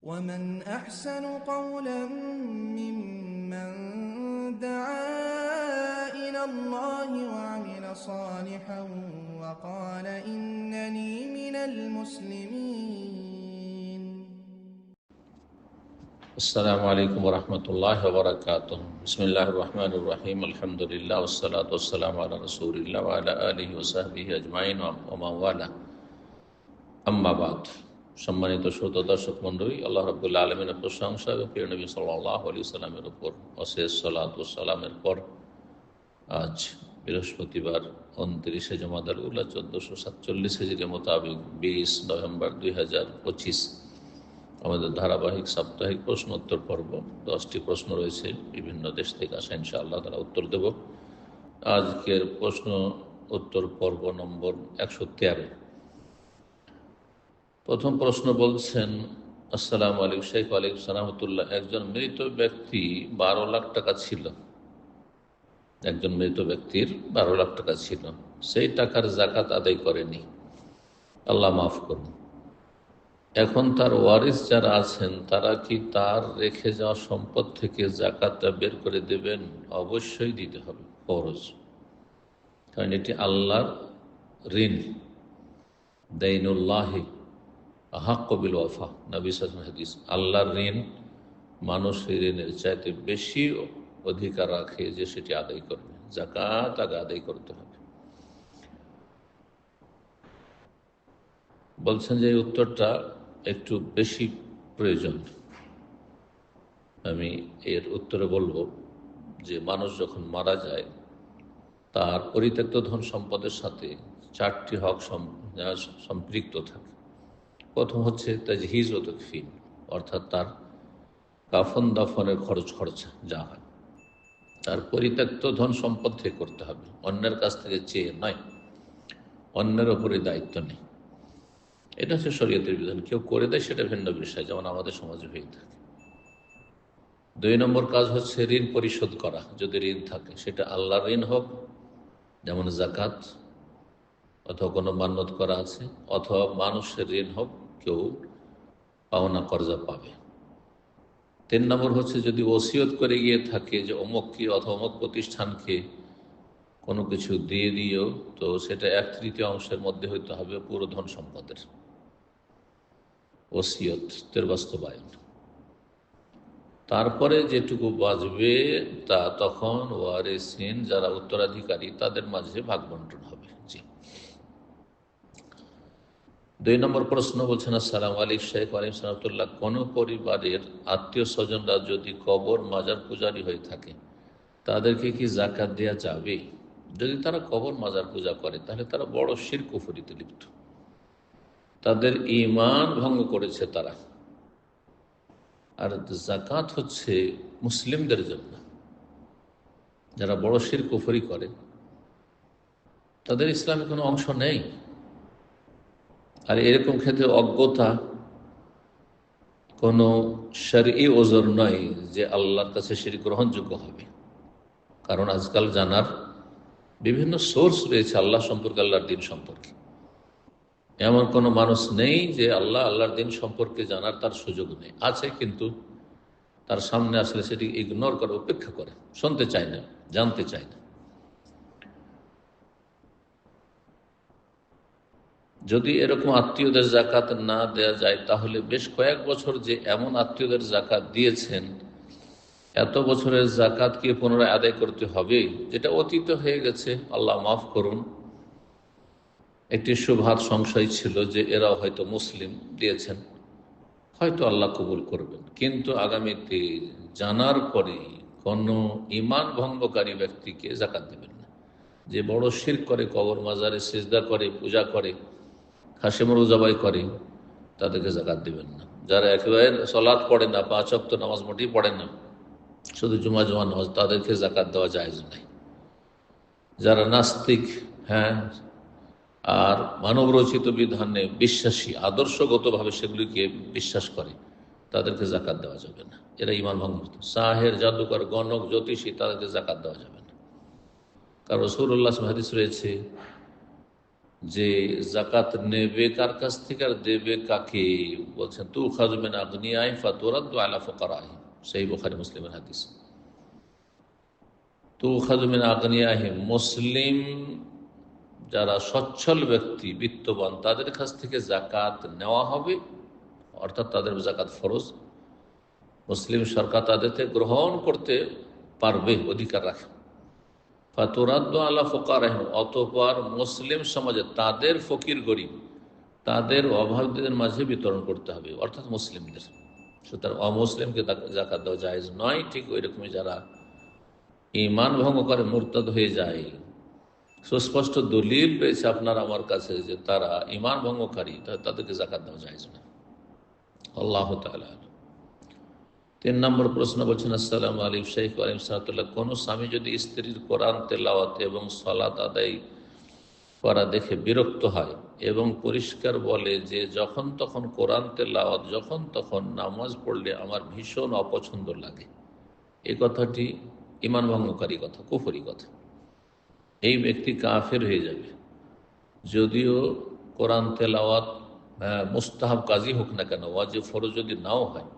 ومن أحسن قولا ممن دعا إلى الله وعمل صالحا وقال إنني من المسلمين. السلام عليكم ورحمة الله وبركاته. بسم الله الرحمن الرحيم. الحمد لله والصلاة والسلام على رسول الله وعلى آله وصحبه أجمعين ومن والاه. أما بعد. সম্মানিত শ্রোত, দর্শক মন্ডলী আল্লাহ রবুল্লা আলমিনের প্রশংসা এবং প্রিয় নবী সাল্লাহ আলী সাল্লামের উপর অশেষ সালাত সালামের পর আজ বৃহস্পতিবার উনত্রিশে জমাদার উল্লাহ চোদ্দোশো সাতচল্লিশ হাজির মোতাবেক বিশ নভেম্বর দুই হাজার পঁচিশ আমাদের ধারাবাহিক সাপ্তাহিক প্রশ্নোত্তর পর্ব। দশটি প্রশ্ন রয়েছে, বিভিন্ন দেশ থেকে আসা ইনশাআল্লাহ তারা উত্তর দেব। আজকের প্রশ্ন উত্তর পর্ব নম্বর একশো তেরো। প্রথম প্রশ্ন বলছেন, আসসালাম আলিক শেখ আলিক সালামতুল্লাহ একজন মৃত ব্যক্তি বারো লাখ টাকা ছিল। একজন মৃত ব্যক্তির বারো লাখ টাকা ছিল। সেই টাকার জাকাত আদায় করেনি। আল্লাহ মাফ করুন। এখন তার ওয়ারিস যারা আছেন, তারা কি তার রেখে যাওয়া সম্পদ থেকে জাকাতটা বের করে দেবেন? অবশ্যই দিতে হবে খরচ কারণ এটি আল্লাহর ঋণ। দেইনুল্লাহি। আহাক কবিল ওয়াফা, নবী হাদিস। আল্লাহর ঋণ মানুষ ঋণের চাইতে বেশি অধিকার রাখে যে সেটি আদায় করবে। জাকাত আগে আদায় করতে হবে। বলছেন যে উত্তরটা একটু বেশি প্রয়োজন। আমি এর উত্তরে বলব যে মানুষ যখন মারা যায়, তার পরিত্যক্ত ধন সম্পদের সাথে চারটি হক সম্পৃক্ত থাকে। প্রথম হচ্ছে তাজহিজ ও তকফিন অর্থাৎ তার কাফন দাফনের খরচ খরচা যা হয়। তার পরিত্যক্ত ধন সম্পদ থেকে করতে হবে। অন্যের কাছ থেকে চেয়ে নয়, অন্যের ওপরে দায়িত্ব নেই। এটা হচ্ছে শরীয়তের বিধান। কেউ করে দেয়, সেটা ভিন্ন বিষয়, যেমন আমাদের সমাজে হয়ে থাকে। দুই নম্বর কাজ হচ্ছে ঋণ পরিশোধ করা। যদি ঋণ থাকে, সেটা আল্লাহর ঋণ হোক, যেমন জাকাত, অথবা কোনো মান্যত করা আছে, অথবা মানুষের ঋণ হোক কেউ পাওনা কর্জা পাবে। তিন নম্বর হচ্ছে যদি ওসিয়ত করে গিয়ে থাকে যে অমুককে অথবা অমুক প্রতিষ্ঠানকে কোনো কিছু দিয়ে দিও তো সেটা এক তৃতীয় অংশের মধ্যে হইতে হবে পুরো ধন সম্পদের। ওসিয়তের বাস্তবায়ন। তারপরে যেটুকু বাজবে তা তখন ওয়ারেসিন, যারা উত্তরাধিকারী, তাদের মাঝে ভাগ বন্টন হবে। জি। দুই নম্বর প্রশ্ন বলছেন, আসসালাম আলী শেখ আলিম সালামতুল্লাহ কোন পরিবারের আত্মীয় স্বজনরা যদি কবর মাজার পূজারী হয়ে থাকে, তাদেরকে কি জাকাত দেওয়া যাবে? যদি তারা কবর মাজার পূজা করে, তাহলে তারা বড় শির কুফরিতে লিপ্ত। তাদের ইমান ভঙ্গ করেছে তারা। আর জাকাত হচ্ছে মুসলিমদের জন্য। যারা বড় শির কুফরি করে, তাদের ইসলামে কোনো অংশ নেই। আর এরকম ক্ষেত্রে অজ্ঞতা কোনো সারি ওজোর নয় যে আল্লাহর কাছে সেটি গ্রহণযোগ্য হবে। কারণ আজকাল জানার বিভিন্ন সোর্স রয়েছে আল্লাহ সম্পর্কে, আল্লাহর দিন সম্পর্কে। এমন কোনো মানুষ নেই যে আল্লাহ, আল্লাহর দিন সম্পর্কে জানার তার সুযোগ নেই। আছে কিন্তু তার সামনে আসলে সেটি ইগনোর করে, উপেক্ষা করে। শুনতে চায় না, জানতে চায় না। যদি এরকম আত্মীয়দের জাকাত না দেয়া যায়, তাহলে বেশ কয়েক বছর যে এমন আত্মীয়দের জাকাত দিয়েছেন, এত বছরের জাকাতকে পুনরায় আদায় করতে হবে? যেটা অতীত হয়ে গেছে, আল্লাহ মাফ করুন। একটি সুভাত সংশয় ছিল যে এরাও হয়তো মুসলিম দিয়েছেন। হয়তো আল্লাহ কবুল করবেন। কিন্তু আগামীতে জানার পরে কোনো ইমান ভঙ্গকারী ব্যক্তিকে জাকাত দেবেন না। যে বড় শির করে, কবর মাজারে সেজদা করে, পূজা করে হাসিমর জবাই করে তাদেরকে জাকাত দেবেন না। যারা একেবারে সলাদ পড়ে না, পাঁচ অক্ত নামাজ মোটেই পড়ে না, শুধু জুমা জুমা নামাজ, তাদেরকে জাকাত দেওয়া যায় নাই। যারা নাস্তিক হ্যাঁ আর মানব রচিত বিধানে বিশ্বাসী, আদর্শগতভাবে সেগুলিকে বিশ্বাস করে, তাদেরকে জাকাত দেওয়া যাবে না। এরা ইমান ভঙ্গ সাহের, জাদুকর, গণক, জ্যোতিষী, তাদেরকে জাকাত দেওয়া যাবে না। কারণ রসুল্লাহ হাদিস রয়েছে যে জাকাত নেবে, কার কাছ থেকে আর দেবে, কাকে? বলছেন তু খাজমেন আগ্নিয়াই ফাতুরাদ আলা ফকারাই। সেই বোখারি মুসলিমের হাদিস। তু খাজমেন আগ্নি আগ্নিয়াহি মুসলিম যারা সচ্ছল ব্যক্তি, বিত্তবান, তাদের কাছ থেকে জাকাত নেওয়া হবে, অর্থাৎ তাদের জাকাত ফরজ। মুসলিম সরকার তাদের থেকে গ্রহণ করতে পারবে, অধিকার রাখে। ফাতুরাদ্দ আল্লাহ ফোকার অতপর মুসলিম সমাজে তাদের ফকির গরিব, তাদের অভাবীদের মাঝে বিতরণ করতে হবে, অর্থাৎ মুসলিমদের। সুতরাং অমুসলিমকে জাকাত দেওয়া যায় নয়, ঠিক ওই রকমই যারা ইমান ভঙ্গ করে মুরতাদ হয়ে যায়। সুস্পষ্ট দলিল পেয়েছে আপনার আমার কাছে যে তারা ইমান ভঙ্গকারী তাদেরকে জাকাত দেওয়া যায় না আল্লাহ তালা তিন নম্বর প্রশ্ন বলছেন, আসসালাম আলিম শেখ আলিম সাহাতুল্লাহ কোনো স্বামী যদি স্ত্রীর কোরআন তেলাওয়াত এবং সলাত আদায় করা দেখে বিরক্ত হয় এবং পরিষ্কার বলে যে যখন তখন কোরআন তেলাওয়াত, যখন তখন নামাজ পড়লে আমার ভীষণ অপছন্দ লাগে। এ কথাটি ইমান ভঙ্গকারী কথা, কুফরি কথা। এই ব্যক্তি কাফের হয়ে যাবে। যদিও কোরআন তেলাওয়াত মুস্তাহাব কাজই হোক না কেন ওয়াজে ফরজ যদি নাও হয়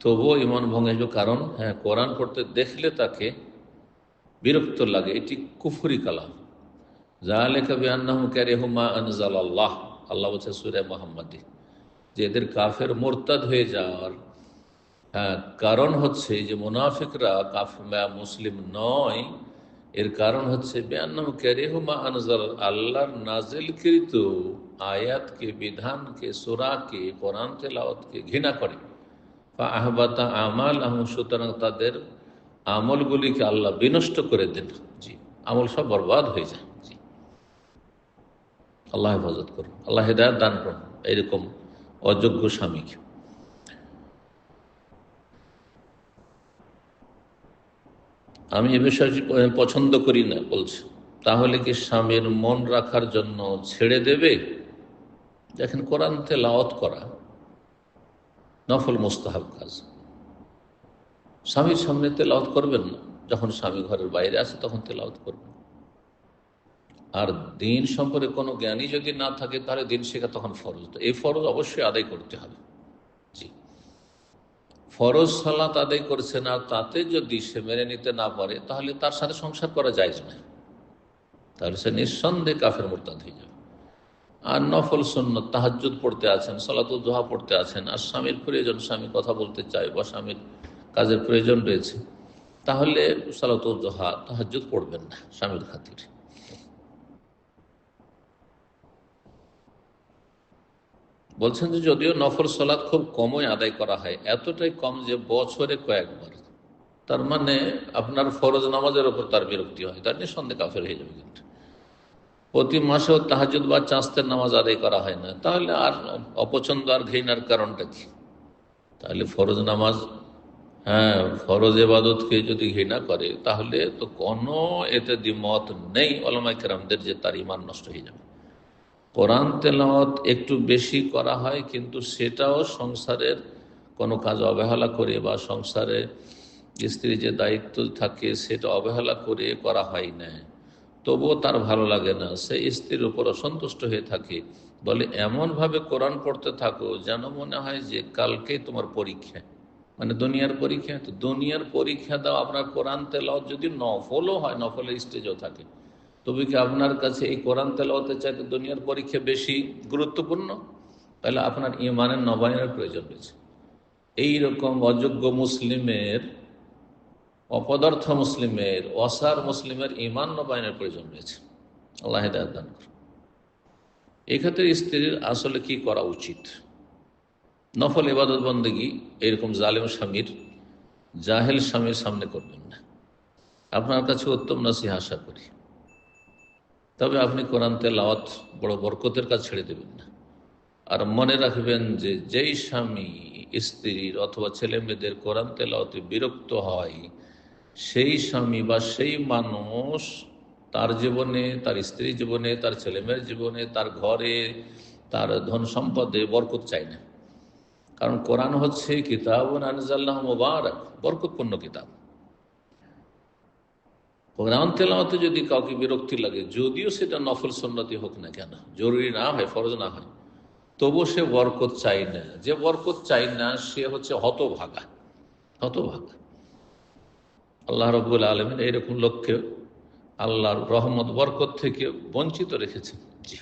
তবুও ইমান ভঙ্গে কারণ হ্যাঁ কোরআন পড়তে দেখলে তাকে বিরক্ত লাগে। এটি কুফুরি কালাম। জাহালে কবি ক্যারে হুমা আনজাল আল্লাহ আল্লাহ বলছে সুরে মোহাম্মদী। যে এদের কাফের মোরতাদ হয়ে যাওয়ার হ্যাঁ কারণ হচ্ছে যে মুনাফিকরা কাফ মুসলিম নয়। এর কারণ হচ্ছে বেআনাম ক্যারে হুমা আনজাল, আল্লাহর নাজিলকৃত আয়াতকে, বিধানকে, সোরাকে, কোরআন তেলাওয়াতকে ঘৃণা করে। আহবাতা আমাল আহ সুতরাং তাদের আমলগুলিকে আল্লাহ বিনষ্ট করে দেন। জি, আমল সব বরবাদ হয়ে যায়। জি, আল্লাহ হেফাজত করুন, আল্লাহ হেদায়ত দান করুন, এইরকম অযোগ্য স্বামীকে। আমি এ বিষয়টি পছন্দ করি না, বলছি। তাহলে কি স্বামীর মন রাখার জন্য ছেড়ে দেবে? দেখেন কোরআন তেলাওয়াত করা নফল মোস্তাহাব কাজ। স্বামীর সামনে তেলাওত করবেন না। যখন স্বামী ঘরের বাইরে আসে, তখন তেলাওত করবেন। আর দিন সম্পর্কে কোনো জ্ঞানী যদি না থাকে, তাহলে দিন শেখা তখন ফরজ। এই ফরজ অবশ্যই আদায় করতে হবে। জি। ফরজ সালাত আদায় করছে না, তাতে যদি সে মেনে নিতে না পারে, তাহলে তার সাথে সংসার করা যায় না তাহলে সে নিঃসন্দেহে কাফের মোরতাদ হয়ে যাবে। আর নফল সন্ন্য তাহাজুদ পড়তে আছেন দোহা পড়তে আছেন, আর স্বামীর প্রয়োজন, স্বামী কথা বলতে চায় বা স্বামীর কাজের প্রয়োজন রয়েছে, তাহলে দোহা তাহাজুদ পড়বেন না স্বামীর খাতির। বলছেন যে যদিও নফল সলাৎ খুব কমই আদায় করা হয়, এতটাই কম যে বছরে কয়েকবার। তার মানে আপনার ফরজ নামাজের ওপর তার বিরক্তি হয়, তার নিঃসন্দেহে কাফের হয়ে যাবে কিন্তু। প্রতি মাসেও তাহাজুদ বা চাঁস্তের নামাজ আদায় করা হয় না। তাহলে আর অপছন্দ আর ঘৃণার কারণটা কি? তাহলে ফরজ নামাজ হ্যাঁ ফরজ এবাদতকে যদি ঘৃণা করে, তাহলে তো কোনো এতে দ্বিমত নেই অলমাই কেরামদের যে তার ইমান নষ্ট হয়ে যাবে। কোরআন তেলাওয়াত একটু বেশি করা হয়, কিন্তু সেটাও সংসারের কোনো কাজ অবহেলা করে বা সংসারে স্ত্রীর যে দায়িত্ব থাকে, সেটা অবহেলা করে করা হয় না। তবুও তার ভালো লাগে না। সে স্ত্রীর উপর অসন্তুষ্ট হয়ে থাকে। বলে, এমনভাবে কোরআন পড়তে থাকো যেন মনে হয় যে কালকে তোমার পরীক্ষা। মানে দুনিয়ার পরীক্ষা? তো দুনিয়ার পরীক্ষা দাও আপনার কোরআন তেলাও যদি নফলও হয়, নফলের স্টেজও থাকে। তবে কি আপনার কাছে এই কোরআন তেলাওয়াতের চাইতে দুনিয়ার পরীক্ষা বেশি গুরুত্বপূর্ণ? তাহলে আপনার ইমানের নবায়নের প্রয়োজন রয়েছে। এইরকম অযোগ্য মুসলিমের অপদার্থ মুসলিমের, অসার মুসলিমের ইমান নবায়নের প্রয়োজন রয়েছে। আল্লাহ দান করুন। এক্ষেত্রে স্ত্রীর আসলে কি করা উচিত? নফল ইবাদত বন্দেগি, এরকম জালেম স্বামীর, জাহেল স্বামীর সামনে করবেন না। আপনার কাছে উত্তম নাসি আশা করি। তবে আপনি কোরআন তেলাওয়াত বড় বরকতের কাজ ছেড়ে দেবেন না। আর মনে রাখবেন যে, যেই স্বামী স্ত্রীর অথবা ছেলে মেয়েদের কোরআন তেলাওয়াতে বিরক্ত হয় সেই স্বামী বা সেই মানুষ তার জীবনে, তার স্ত্রী জীবনে, তার ছেলেমেয়ের জীবনে, তার ঘরে, তার ধন সম্পদে বরকত চাই না। কারণ কোরআন হচ্ছে কিতাব মুবারক, বরকতপূর্ণ কিতাব। কোরআন তেলাওয়াতে যদি কাউকে বিরক্তি লাগে, যদিও সেটা নফল সন্ন্যতি হোক না কেন, জরুরি না হয়, ফরজ না হয় তবু সে বরকত চাই না। যে বরকত চাই না, সে হচ্ছে হতভাগা হতভাগা। আল্লাহ রবুল আলমিন এইরকম লক্ষ্যে আল্লাহর রহমত, বরকত থেকে বঞ্চিত রেখেছেন। জি।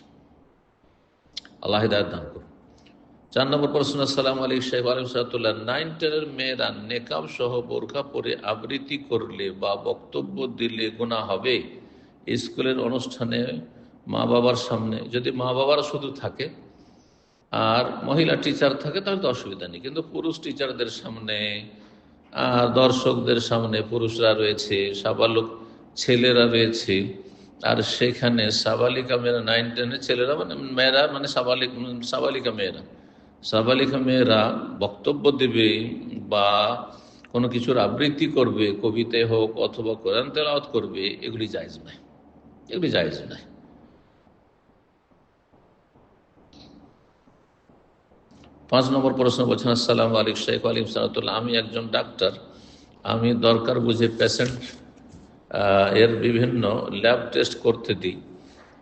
আল্লাহ হিদায়ত দান করুন। চার নম্বর প্রশ্ন সালাম আলী সাহেব। আলিম সাহাতুল্লাহ নাইন টেনের মেয়েরা নেকাব সহ বোরখা পরে আবৃত্তি করলে বা বক্তব্য দিলে গোনা হবে? স্কুলের অনুষ্ঠানে মা বাবার সামনে যদি মা বাবার শুধু থাকে আর মহিলা টিচার থাকে, তাহলে তো অসুবিধা নেই। কিন্তু পুরুষ টিচারদের সামনে দর্শকদের সামনে পুরুষরা রয়েছে, সাবালক ছেলেরা রয়েছে। আর সেখানে সাবালিকা মেয়েরা নাইন টেনের ছেলেরা মানে মেয়েরা মানে সাবালিক, সাবালিকা মেয়েরা। সাবালিকা মেয়েরা বক্তব্য দেবে বা কোনো কিছুর আবৃত্তি করবে কবিতে হোক অথবা কোরআন তেলাওয়াত করবে, এগুলি জায়জ নয়। এগুলি জায়জ নয়। পাঁচ নম্বর প্রশ্ন বলছেন, আসসালাম আলিক শেখ আলিম সালাতুল্লাহ, আমি একজন ডাক্তার। আমি দরকার বুঝে পেশেন্ট এর বিভিন্ন ল্যাব টেস্ট করতে দিই।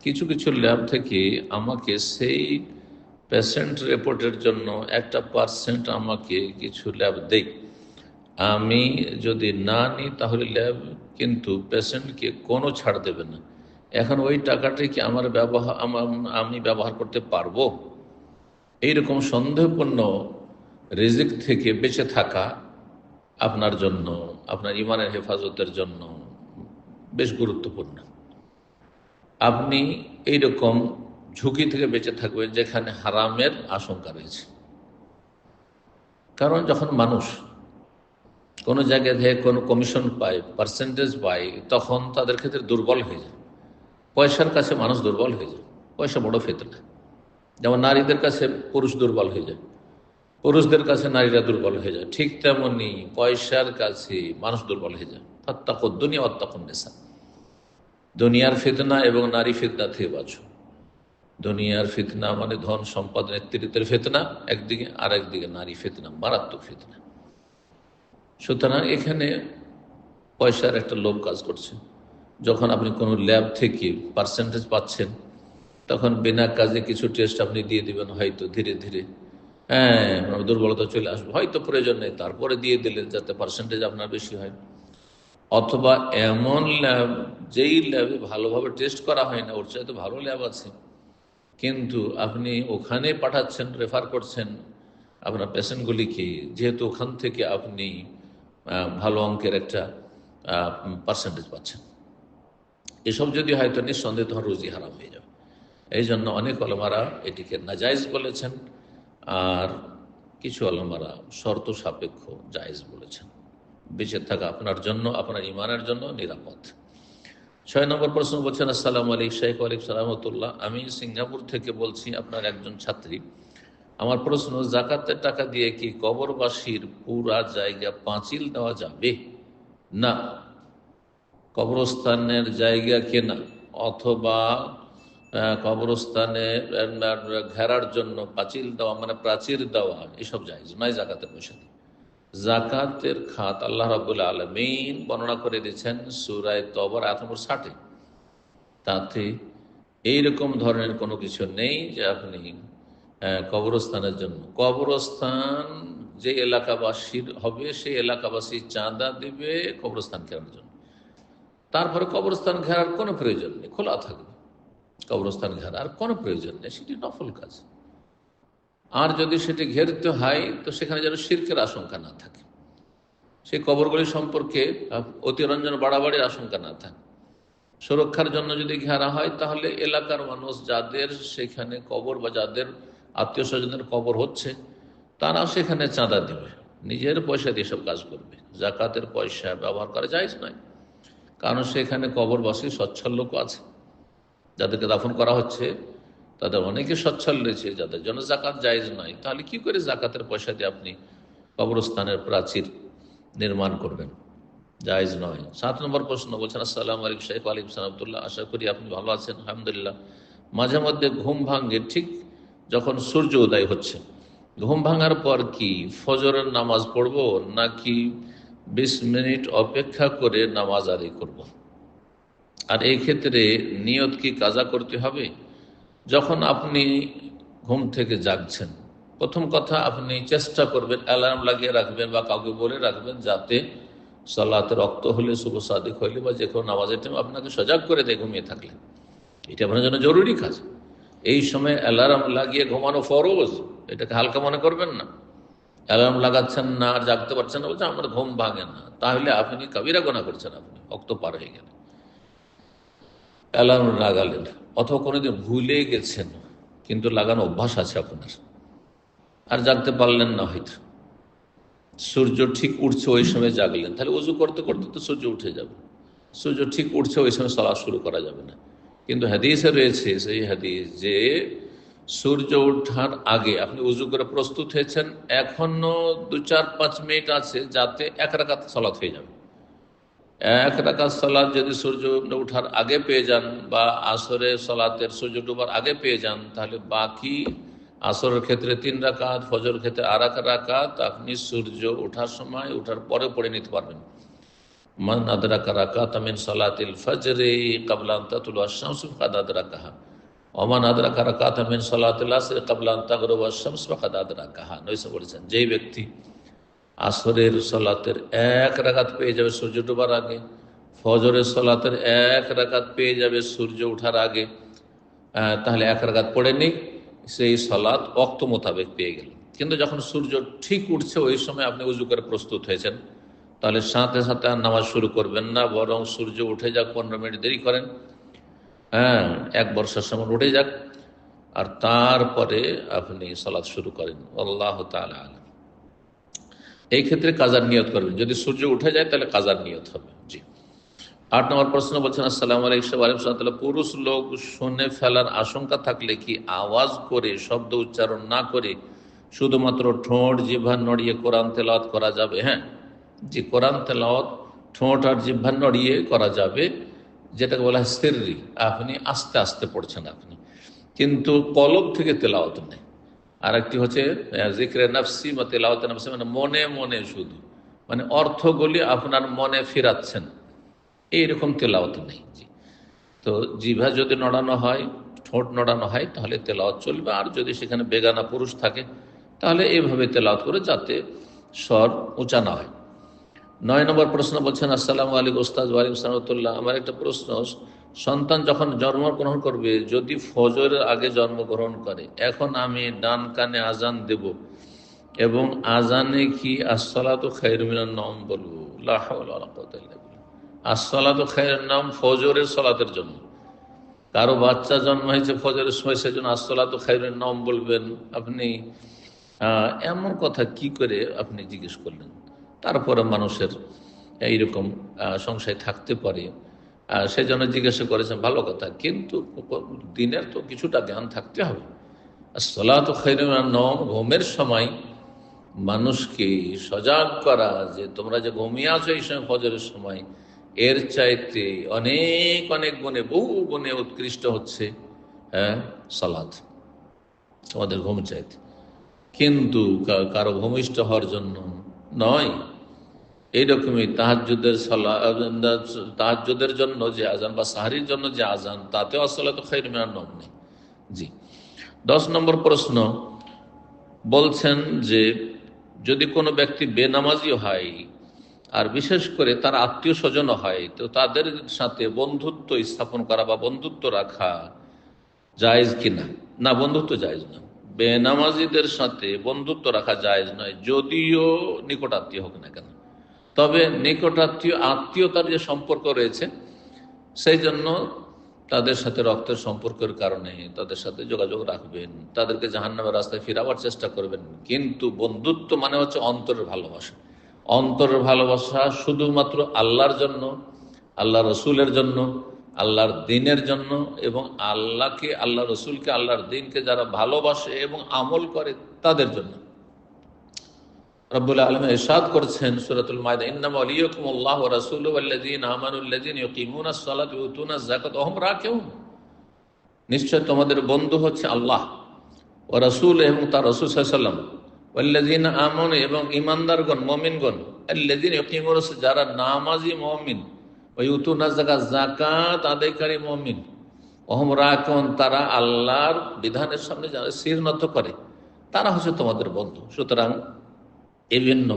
কিছু কিছু ল্যাব থেকে আমাকে সেই পেশেন্ট রিপোর্টের জন্য একটা পার্সেন্ট আমাকে কিছু ল্যাব দেই আমি যদি না নিই, তাহলে ল্যাব কিন্তু পেশেন্টকে কোনো ছাড় দেবে না। এখন ওই টাকাটি কি আমার ব্যবহার আমি ব্যবহার করতে পারব? এইরকম সন্দেহপূর্ণ রিজিক থেকে বেঁচে থাকা আপনার জন্য, আপনার ইমানের হেফাজতের জন্য বেশ গুরুত্বপূর্ণ। আপনি এইরকম ঝুঁকি থেকে বেঁচে থাকবেন যেখানে হারামের আশঙ্কা রয়েছে। কারণ যখন মানুষ কোনো জায়গায় থেকে কোনো কমিশন পায় পার্সেন্টেজ পায়, তখন তাদের ক্ষেত্রে দুর্বল হয়ে যায়। পয়সার কাছে মানুষ দুর্বল হয়ে যায়। পয়সা বড় ফেতনা। যেমন নারীদের কাছে পুরুষ দুর্বল হয়ে যায়, পুরুষদের কাছে নারীরা দুর্বল হয়ে যায়, ঠিক তেমনি পয়সার কাছে মানুষ দুর্বল হয়ে যায়। হত্যাক দুনিয়া হত্যাকন নেশা দুনিয়ার ফিতনা এবং নারী ফিতনা থেকে বাঁচো। দুনিয়ার ফিতনা মানে ধন সম্পদ, নেতৃত্বের ফেতনা, একদিকে আর একদিকে নারী ফেতনা, মারাত্মক ফেতনা। সুতরাং এখানে পয়সার একটা লোভ কাজ করছে। যখন আপনি কোনো ল্যাব থেকে পার্সেন্টেজ পাচ্ছেন তখন বিনা কাজে কিছু টেস্ট আপনি দিয়ে দিবেন হয়তো ধীরে ধীরে। হ্যাঁ দুর্বলতা চলে আসবে। হয়তো প্রয়োজন নেই, তারপরে দিয়ে দিলেন যাতে পার্সেন্টেজ আপনার বেশি হয়। অথবা এমন ল্যাব যেই ল্যাবে ভালোভাবে টেস্ট করা হয় না, ওর চাইতে ভালো ল্যাব আছে। কিন্তু আপনি ওখানে পাঠাচ্ছেন রেফার করছেন, আপনার পেশেন্টগুলিকে যেহেতু ওখান থেকে আপনি ভালো অঙ্কের একটা পার্সেন্টেজ পাচ্ছেন। এসব যদি হয়তো নিঃসন্দেহ রুজি হারাম হয়ে যাবে। এই জন্য অনেক অলমারা এটিকে নাজাইজ বলেছেন আর কিছু অলমারা শর্ত সাপেক্ষ জায়েজ বলেছেন। বেঁচে থাকা আপনার জন্য, আপনার ইমানের জন্য নিরাপদ। ছয় নম্বর প্রশ্ন বলছেন, আসসালাম আলিক শেখ আলিক সালামতুল্লাহ আমি সিঙ্গাপুর থেকে বলছি, আপনার একজন ছাত্রী। আমার প্রশ্ন, জাকাতের টাকা দিয়ে কি কবরবাসীর পুরা জায়গা পাঁচিল দেওয়া যাবে? না। কবরস্থানের জায়গা কেনা অথবা কবরস্থানে ঘেরার জন্য পাঁচিল দেওয়া মানে প্রাচীর দেওয়া এসব যায় নয় জাকাতের পয়সা দিয়ে জাকাতের খাত আল্লাহ রাবুল আলমিন বর্ণনা করে দিয়েছেন সুরায় তবর আট নম্বর ষাটে। তাতে এইরকম ধরনের কোনো কিছু নেই যে আপনি কবরস্থানের জন্য। কবরস্থান যে এলাকাবাসীর হবে, সেই এলাকাবাসী চাঁদা দেবে কবরস্থান ঘেরার জন্য। তারপরে কবরস্থান ঘেরার কোনো প্রয়োজন নেই, খোলা থাকবে। কবরস্থান ঘেরা। ঘেরার কোনো প্রয়োজন নেই, সেটি নফল কাজ। আর যদি সেটি ঘেরতে হয়, তো সেখানে যেন শির্কের আশঙ্কা না থাকে। সেই কবরগুলি সম্পর্কে অতিরঞ্জন বাড়াবাড়ির আশঙ্কা না থাকে। সুরক্ষার জন্য যদি ঘেরা হয়, তাহলে এলাকার মানুষ যাদের সেখানে কবর বা যাদের আত্মীয় স্বজনের কবর হচ্ছে তারা সেখানে চাঁদা দেবে। নিজের পয়সা দিয়ে সব কাজ করবে। জাকাতের পয়সা ব্যবহার করা যায় নয়। কারণ সেখানে কবরবাসী সচ্ছল আছে। যাদেরকে দাফন করা হচ্ছে, তাদের অনেকে সচ্ছল রয়েছে, যাদের জন্য জাকাত জায়জ নয়। তাহলে কি করে জাকাতের পয়সা দিয়ে আপনি কবরস্থানের প্রাচীর নির্মাণ করবেন? জায়জ নয়। সাত নম্বর প্রশ্ন বলছেন, আসসালাম আলিক শেখ আলিম সালামতুল্লাহ আশা করি আপনি ভালো আছেন, আলহামদুলিল্লাহ। মাঝে মধ্যে ঘুম ভাঙ্গে ঠিক যখন সূর্য উদয় হচ্ছে। ঘুম ভাঙার পর কি ফজরের নামাজ পড়ব, নাকি বিশ মিনিট অপেক্ষা করে নামাজ আদায় করব। আর এই ক্ষেত্রে নিয়ত কি কাজা করতে হবে? যখন আপনি ঘুম থেকে জাগছেন, প্রথম কথা আপনি চেষ্টা করবেন, অ্যালার্ম লাগিয়ে রাখবেন বা কাউকে বলে রাখবেন যাতে সালাতে রক্ত হলে, শুভ সাদিক হইলে বা যে কোনো নামাজের টাইম আপনাকে সজাগ করে দেয় ঘুমিয়ে থাকলে। এটা আপনার জন্য জরুরি কাজ। এই সময় অ্যালার্ম লাগিয়ে ঘুমানো ফরজ, এটাকে হালকা মনে করবেন না। অ্যালার্ম লাগাচ্ছেন না আর জাগতে পারছেন না বলছে আমার ঘুম ভাঙে না। তাহলে আপনি কাবিরা গোনা করছেন আপনি, রক্ত পার হয়ে গেলেন। অ্যালার্ম লাগালেন অথবা কোনোদিন ভুলে গেছেন, কিন্তু লাগানো অভ্যাস আছে আপনার। আর জানতে পারলেন না হয়তো। সূর্য ঠিক উঠছে ওই সময় জাগলেন। তাহলে উজু করতে করতে তো সূর্য উঠে যাবে। সূর্য ঠিক উঠছে ওই সময় সলা শুরু করা যাবে না। কিন্তু হাদিসে রয়েছে, সেই হাদিস যে সূর্য ওঠার আগে আপনি উজু করে প্রস্তুত হয়েছেন, এখনও দু চার পাঁচ মিনিট আছে যাতে এক রাকাত সলাৎ হয়ে যাবে। এক রাকাত সলাৎ যদি সূর্য ওঠার আগে পেয়ে যান বা আসরে সলাতের সূর্য ডুবার আগে পেয়ে যান, তাহলে বাকি আসরের ক্ষেত্রে তিন রাকাত ফজর ক্ষেত্রে আর এক রাকাত আপনি সূর্য ওঠার সময়, ওঠার পরে পড়ে নিতে পারবেন। মান আদরাকা রাকাত মিন সালাতিল ফজরে ক্বাবলা আন তাতুলু আশ-শামসু ফাকাদ আদরাকাহা। ওমান আদরাকা রাকাত মিন সালাতিল আসর তাগরুবা আশ-শামস ফাকাদ আদরাকাহা। নইসা বলেছেন, যেই ব্যক্তি আসরের সলাতের এক রাগাত পেয়ে যাবে সূর্য ডোবার আগে, ফজরের সলাতের এক রাগাত পেয়ে যাবে সূর্য ওঠার আগে। তাহলে এক রাগাত পড়ে নিক সেই সলাৎ অক্ত মোতাবেক পেয়ে গেল। কিন্তু যখন সূর্য ঠিক উঠছে, ওই সময় আপনি উজু করে প্রস্তুত হয়েছেন। তাহলে সাথে সাথে আর নামাজ শুরু করবেন না, বরং সূর্য উঠে যাক, পনেরো মিনিট দেরি করেন। হ্যাঁ এক বর্ষার সময় উঠে যাক। আর তারপরে আপনি সলাৎ শুরু করেন। আল্লাহ তাআলা আলাম। এই ক্ষেত্রে কাজার নিয়ত করবেন। যদি সূর্য উঠে যায়, তাহলে কাজার নিয়ত হবে। জি। আট নম্বর প্রশ্ন বলছেন, আসসালাম আলাইকুম পুরুষ লোক শুনে ফেলার আশঙ্কা থাকলে কি আওয়াজ করে, শব্দ উচ্চারণ না করে শুধুমাত্র ঠোঁট জিভা নড়িয়ে কোরআন তেলাওয়াত করা যাবে? হ্যাঁ। যে কোরআন তেলাওয়াত, ঠোঁট আর জিভা নড়িয়ে করা যাবে, যেটাকে বলা হয় আপনি আস্তে আস্তে পড়ছেন আপনি। কিন্তু কলব থেকে তেলাওয়াত নেই। আর একটি হচ্ছে জিক্রে নফসি বা তেলাওয়াত নফসি মানে মনে মনে শুধু। মানে অর্থগুলি আপনার মনে ফিরাচ্ছেন। এইরকম তেলাওয়াত নেই। তো জিভা যদি নড়ানো হয়, ঠোঁট নড়ানো হয়, তাহলে তেলাওয়াত চলবে। আর যদি সেখানে বেগানা পুরুষ থাকে, তাহলে এইভাবে তেলাওয়াত করে যাতে স্বর উঁচা না হয়। নয় নম্বর প্রশ্ন বলছেন, আসসালামু আলাইকুম ওস্তাদ ওয়ালিম সালামতুল্লাহ আমার একটা প্রশ্ন সন্তান যখন জন্মগ্রহণ করবে, যদি ফজরের আগে জন্মগ্রহণ করে, এখন আমি ডান কানে আজান দেব এবং আজানে কি? আসসালাত খাইরুমিনার নাম বলব। বিল্লাহ। আসসালাত খাইরের নাম ফজরের সলাতের জন্য। কারও বাচ্চা জন্ম হয়েছে ফজরের সময়, সেজন্য আসসালাত খাইরের নাম বলবেন। আপনি এমন কথা কি করে আপনি জিজ্ঞেস করলেন? তারপরে মানুষের এইরকম সংশয় থাকতে পারে। সেই জন্য জিজ্ঞাসা করেছেন ভালো কথা, কিন্তু দিনের তো কিছুটা জ্ঞান থাকতে হবে। সলাত খৈরুমিনার নম ঘুমের সময় মানুষকে সজাগ করা, যে তোমরা যে ঘুমিয়ে আছো এই সময় ফজরের সময়, এর চাইতে অনেক অনেক গুণে, বহু গুণে উৎকৃষ্ট হচ্ছে হ্যাঁ সালাদ তোমাদের ঘুম চাইতে। কিন্তু কারও ভূমিষ্ঠ হওয়ার জন্য নয়। এইরকমই তাহাজুদের তাহাজুদের জন্য যে আজান বা সাহারির জন্য যে আজান তাতেও আসলে তো মেয়ার নম নেই। জি। দশ নম্বর প্রশ্ন। বলছেন যে, যদি কোনো ব্যক্তি বেনামাজি হয়, আর বিশেষ করে তার আত্মীয় স্বজন হয়, তো তাদের সাথে বন্ধুত্ব স্থাপন করা বা বন্ধুত্ব রাখা জায়েজ কিনা না, বন্ধুত্ব জায়েজ না। বেনামাজিদের সাথে বন্ধুত্ব রাখা জায়েজ নয়, যদিও নিকটাত্মীয় হোক না কেন। তবে নিকটাত্মীয় আত্মীয়তার যে সম্পর্ক রয়েছে, সেই জন্য তাদের সাথে রক্তের সম্পর্কের কারণে তাদের সাথে যোগাযোগ রাখবেন। তাদেরকে জাহান্নামের রাস্তায় ফিরাবার চেষ্টা করবেন। কিন্তু বন্ধুত্ব মানে হচ্ছে অন্তরের ভালোবাসা। অন্তরের ভালোবাসা শুধুমাত্র আল্লাহর জন্য, আল্লাহ রসুলের জন্য, আল্লাহর দিনের জন্য এবং আল্লাহকে, আল্লাহ রসুলকে, আল্লাহর দিনকে যারা ভালোবাসে এবং আমল করে তাদের জন্য। করছেন ওয়া ওয়া ইউতুনাজ যাকাতা ওয়া রাকিউন। নিশ্চয় তোমাদের বন্ধু হচ্ছে আল্লাহ ও এবং তার রাসূল সাল্লাল্লাহু এবং ঈমানদারগণ, মুমিনগণ যারা নামাজি মুমিন জায়গা জাকাত আদায়কারী মমিন অহম রাখন তারা আল্লাহর বিধানের সামনে যারা করে, তারা হচ্ছে তোমাদের বন্ধু। সুতরাং জন্য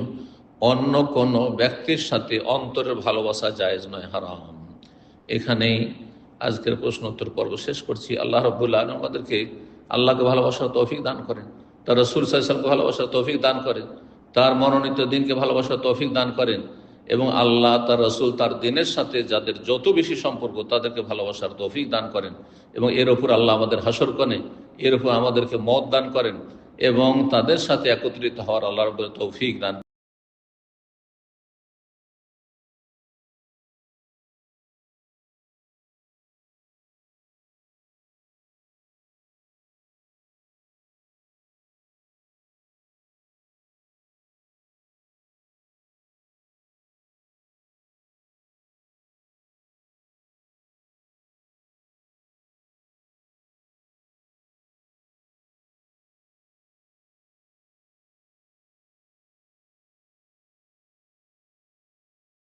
অন্য কোন ব্যক্তির সাথে অন্তরের ভালোবাসা জায়েজ নয়, হারাম। এখানেই আজকের প্রশ্ন উত্তর পর্ব শেষ করছি। আল্লাহ রবুল্লাহ আমাদেরকে আল্লাহকে ভালোবাসার তৌফিক দান করেন, তার রসুল সাল্লামকে ভালোবাসার তৌফিক দান করেন, তার মনোনীত দিনকে ভালোবাসার তৌফিক দান করেন এবং আল্লাহ, তার রসুল, তার দিনের সাথে যাদের যত বেশি সম্পর্ক, তাদেরকে ভালোবাসার তৌফিক দান করেন এবং এর ওপর আল্লাহ আমাদের হাসর কনে এর ওপর আমাদেরকে মত দান করেন এবং তাদের সাথে একত্রিত হওয়ার আল্লাহ তৌফিক দান